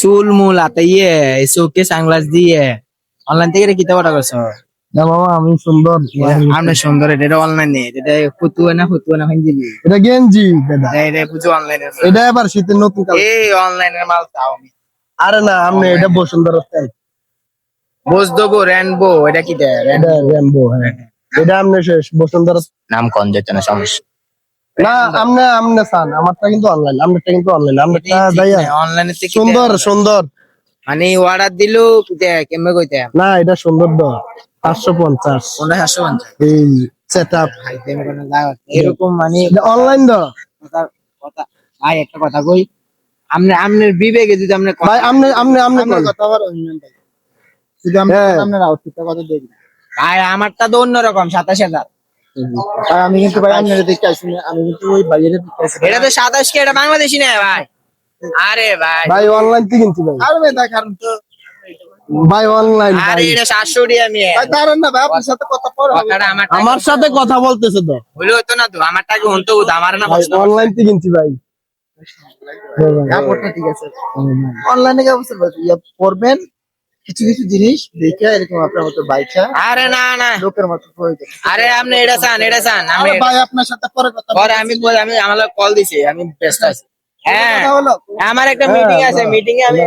চুল মুল হাতে ইয়ে চোখে সানগ্লাস দিয়ে অনলাইন থেকে কিতা অর্ডার করছ না মামা আমি সুন্দর। আপনি সুন্দর এটা অনলাইন এটা ফুতুয়ে না ফুতুয়ে না হিন্দি এটা গেঞ্জি দাদা। এটা বুঝো অনলাইনে এটা এবার শীতের নতুন কালার এই অনলাইনের মাল চাও আমি। আরে না আপনি এটা বসুন্ধরা স্টাইল বোঝ দেবো রেনবো এটা কি দেয় এটা র্যাম্বো হ্যাঁ। এটা আপনি শেষ বসুন্ধরা নাম কন যেত না সমস্যা। না চান আমারটা কিন্তু অনলাইন আমারটা কিন্তু অনলাইন আমারটা যাইয়া অনলাইনে থেকে সুন্দর সুন্দর। মানে অর্ডার দিলো দেখ কইতে? না এটা সুন্দর এই এরকম মানে অনলাইন কথা ভাই একটা কথা কই আমনে আমনের বিবেকে যদি আমনে ভাই? কথা বলো হ্যাঁ। আউটফিটটা দেখি ভাই আমারটা তো অন্যরকম সাতাশ হাজার। আমি কিন্তু ভাই আপনার দেখতে আসিনি আমি কিন্তু ওই বাইরে দেখতে আসি এটা তো সাতাশ কে এটা বাংলাদেশি না ভাই? আরে ভাই। ভাই অনলাইন থেকে কিনছি ভাই। আরে ভাই কারণ তো। ভাই অনলাইন আরে এটা টাকা আমি। দাঁড়ান না ভাই আপনার সাথে কথা পরে। আমার আমার সাথে কথা বলতেছে তো। হইলে হতো না তো আমারটাকে হতো আমার না ভাই অনলাইন থেকে কিনছি ভাই। কাপড়টা ঠিক আছে। অনলাইনে কি অবস্থা ইয়া করবেন কিছু কিছু জিনিস দেখে এরকম আপনার মতো বাইচা আরে না না। লোকের মতো প্রয়োজন আরে আপনি এটা চান এটা চান। আমি ভাই আপনার সাথে পরে কথা পরে আমি বলি আমি আমার কল দিছি আমি ব্যস্ত আছি। হ্যাঁ আমার একটা মিটিং আছে মিটিং এ আমি